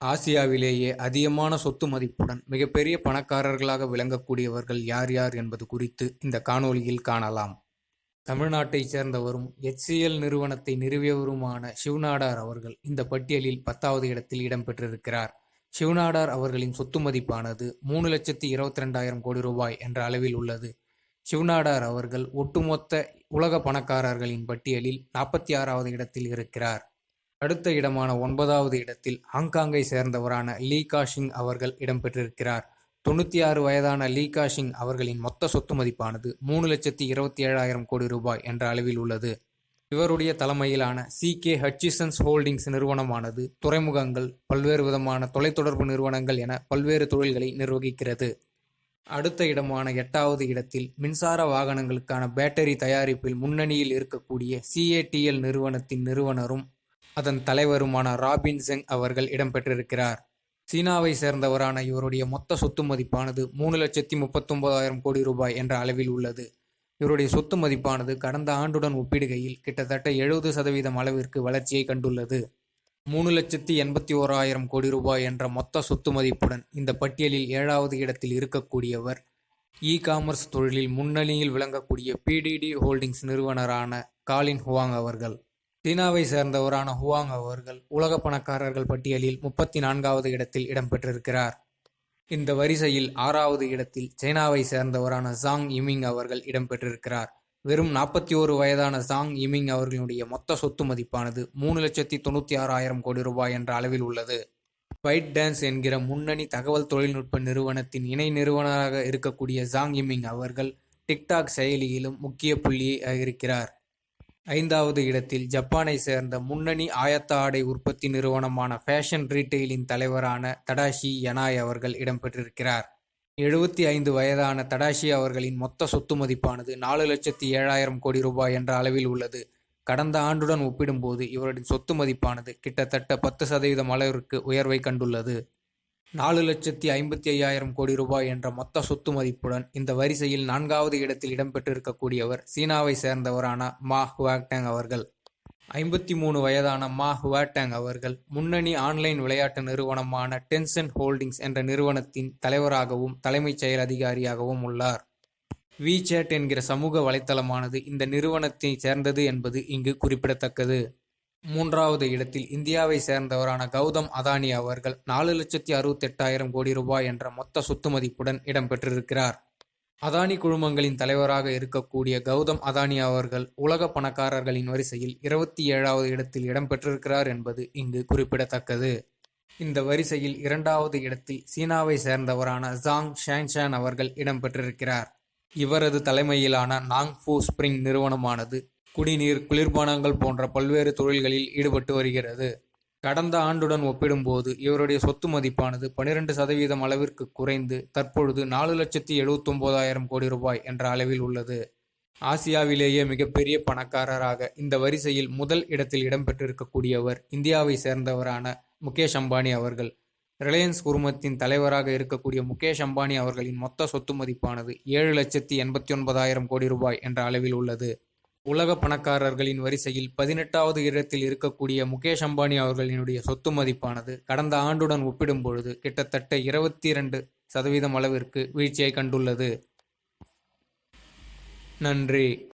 ஆசியாவிலேயே அதிகமான சொத்து மதிப்புடன் மிகப்பெரிய பணக்காரர்களாக விளங்கக்கூடியவர்கள் யார் யார் என்பது குறித்து இந்த காணொலியில் காணலாம். தமிழ்நாட்டைச் சேர்ந்தவரும் எச்சிஎல் நிறுவனத்தை நிறுவியவருமான சிவநாடார் அவர்கள் இந்த பட்டியலில் பத்தாவது இடத்தில் இடம்பெற்றிருக்கிறார் சிவநாடார் அவர்களின் சொத்து மதிப்பானது மூணு லட்சத்தி இருபத்தி ரெண்டாயிரம் கோடி ரூபாய் என்ற அளவில் உள்ளது. சிவநாடார் அவர்கள் ஒட்டுமொத்த உலக பணக்காரர்களின் பட்டியலில் நாற்பத்தி ஆறாவது இடத்தில் இருக்கிறார். அடுத்த இடமான ஒன்பதாவது இடத்தில் ஹாங்காங்கை சேர்ந்தவரான லீ காஷிங் அவர்கள் இடம்பெற்றிருக்கிறார். தொண்ணூற்றி ஆறு வயதான லீ காஷிங் அவர்களின் மொத்த சொத்து மதிப்பானது மூணு லட்சத்தி இருபத்தி ஏழாயிரம் கோடி ரூபாய் என்ற அளவில் உள்ளது. இவருடைய தலைமையிலான சி கே ஹட்சிசன்ஸ் ஹோல்டிங்ஸ் நிறுவனமானது துறைமுகங்கள் பல்வேறு விதமான தொலைத்தொடர்பு நிறுவனங்கள் என பல்வேறு தொழில்களை நிர்வகிக்கிறது. அடுத்த இடமான எட்டாவது இடத்தில் மின்சார வாகனங்களுக்கான பேட்டரி தயாரிப்பில் முன்னணியில் இருக்கக்கூடிய சிஏடிஎல் நிறுவனத்தின் நிறுவனரும் அதன் தலைவருமான ராபின் செங் அவர்கள் இடம்பெற்றிருக்கிறார். சீனாவை சேர்ந்தவரான இவருடைய மொத்த சொத்து மதிப்பானது மூணு லட்சத்தி முப்பத்தொன்பதாயிரம் கோடி ரூபாய் என்ற அளவில் உள்ளது. இவருடைய சொத்து மதிப்பானது கடந்த ஆண்டுடன் ஒப்பிடுகையில் கிட்டத்தட்ட எழுபது சதவீதம் அளவிற்கு வளர்ச்சியை கண்டுள்ளது. மூணு லட்சத்தி எண்பத்தி ஓராயிரம் கோடி ரூபாய் என்ற மொத்த சொத்து மதிப்புடன் இந்த பட்டியலில் ஏழாவது இடத்தில் இருக்கக்கூடியவர் இ காமர்ஸ் தொழிலில் முன்னணியில் விளங்கக்கூடிய பிடிடி ஹோல்டிங்ஸ் நிறுவனரான காலின் ஹுவாங் அவர்கள். சீனாவை சேர்ந்தவரான ஹுவாங் அவர்கள் உலக பணக்காரர்கள் பட்டியலில் முப்பத்தி நான்காவது இடத்தில் இடம்பெற்றிருக்கிறார். இந்த வரிசையில் ஆறாவது இடத்தில் சீனாவை சேர்ந்தவரான ஜாங் இமிங் அவர்கள் இடம்பெற்றிருக்கிறார். வெறும் நாற்பத்தி ஓரு வயதான ஜாங் இமிங் அவர்களுடைய மொத்த சொத்து மதிப்பானது மூணு லட்சத்தி தொண்ணூற்றி ஆறாயிரம் கோடி ரூபாய் என்ற அளவில் உள்ளது. பைட் டான்ஸ் என்கிற முன்னணி தகவல் தொழில்நுட்ப நிறுவனத்தின் இணை நிறுவனராக இருக்கக்கூடிய ஜாங் இமிங் அவர்கள் டிக்டாக் செயலியிலும் முக்கிய புள்ளியை இருக்கிறார் ஐந்தாவது இடத்தில் ஜப்பானை சேர்ந்த முன்னணி ஆயத்த ஆடை உற்பத்தி நிறுவனமான ஃபேஷன் ரீட்டெயிலின் தலைவரான தடாஷி யனாய் அவர்கள் இடம்பெற்றிருக்கிறார். எழுபத்தி ஐந்து வயதான தடாஷி அவர்களின் மொத்த சொத்து மதிப்பானது நாலு லட்சத்தி ஏழாயிரம் கோடி ரூபாய் என்ற அளவில் உள்ளது. கடந்த ஆண்டுடன் ஒப்பிடும்போது இவரின் சொத்து மதிப்பானது கிட்டத்தட்ட பத்து சதவீதம் அளவிற்கு உயர்வை கண்டுள்ளது. நாலு லட்சத்தி ஐம்பத்தி ஐயாயிரம் கோடி ரூபாய் என்ற மொத்த சொத்து மதிப்புடன் இந்த வரிசையில் நான்காவது இடத்தில் இடம்பெற்றிருக்கக்கூடியவர் சீனாவை சேர்ந்தவரான மா ஹுவாக்டேங் அவர்கள். ஐம்பத்தி மூணு வயதான மா ஹுவாட்டேங் அவர்கள் முன்னணி ஆன்லைன் விளையாட்டு நிறுவனமான டென்சன் ஹோல்டிங்ஸ் என்ற நிறுவனத்தின் தலைவராகவும் தலைமைச் செயல் அதிகாரியாகவும் உள்ளார். விசேட் என்கிற சமூக வலைத்தளமானது இந்த நிறுவனத்தை சேர்ந்தது என்பது இங்கு குறிப்பிடத்தக்கது. மூன்றாவது இடத்தில் இந்தியாவை சேர்ந்தவரான கௌதம் அதானி அவர்கள் நாலு லட்சத்தி அறுபத்தெட்டாயிரம் கோடி ரூபாய் என்ற மொத்த சொத்து மதிப்புடன் இடம்பெற்றிருக்கிறார் அதானி குழுமங்களின் தலைவராக இருக்கக்கூடிய கௌதம் அதானி அவர்கள் உலக பணக்காரர்களின் வரிசையில் இருபத்தி ஏழாவது இடத்தில் இடம்பெற்றிருக்கிறார் என்பது இங்கு குறிப்பிடத்தக்கது. இந்த வரிசையில் இரண்டாவது இடத்தில் சீனாவை சேர்ந்தவரான ஜாங் ஷான்ஷான் அவர்கள் இடம்பெற்றிருக்கிறார் இவரது தலைமையிலான நாங்ஃபு ஸ்பிரிங் நிறுவனமானது குடிநீர் குளிர்பானங்கள் போன்ற பல்வேறு தொழில்களில் ஈடுபட்டு வருகிறது. கடந்த ஆண்டுடன் ஒப்பிடும்போது இவருடைய சொத்து மதிப்பானது பனிரெண்டு சதவீதம் அளவிற்கு குறைந்து தற்பொழுது நாலு லட்சத்தி எழுபத்தொன்பதாயிரம் கோடி ரூபாய் என்ற அளவில் உள்ளது. ஆசியாவிலேயே மிகப்பெரிய பணக்காரராக இந்த வரிசையில் முதல் இடத்தில் இடம்பெற்றிருக்கக்கூடியவர் இந்தியாவை சேர்ந்தவரான முகேஷ் அம்பானி அவர்கள். ரிலையன்ஸ் குழுமத்தின் தலைவராக இருக்கக்கூடிய முகேஷ் அம்பானி அவர்களின் மொத்த சொத்து மதிப்பானது ஏழு லட்சத்தி எண்பத்தி ஒன்பதாயிரம் கோடி ரூபாய் என்ற அளவில் உள்ளது. உலக பணக்காரர்களின் வரிசையில் பதினெட்டாவது இடத்தில் இருக்கக்கூடிய முகேஷ் அம்பானி அவர்களினுடைய சொத்து மதிப்பானது கடந்த ஆண்டுடன் ஒப்பிடும்பொழுது கிட்டத்தட்ட இருபத்தி இரண்டு சதவீதம் அளவிற்கு வீழ்ச்சியை கண்டுள்ளது. நன்றி.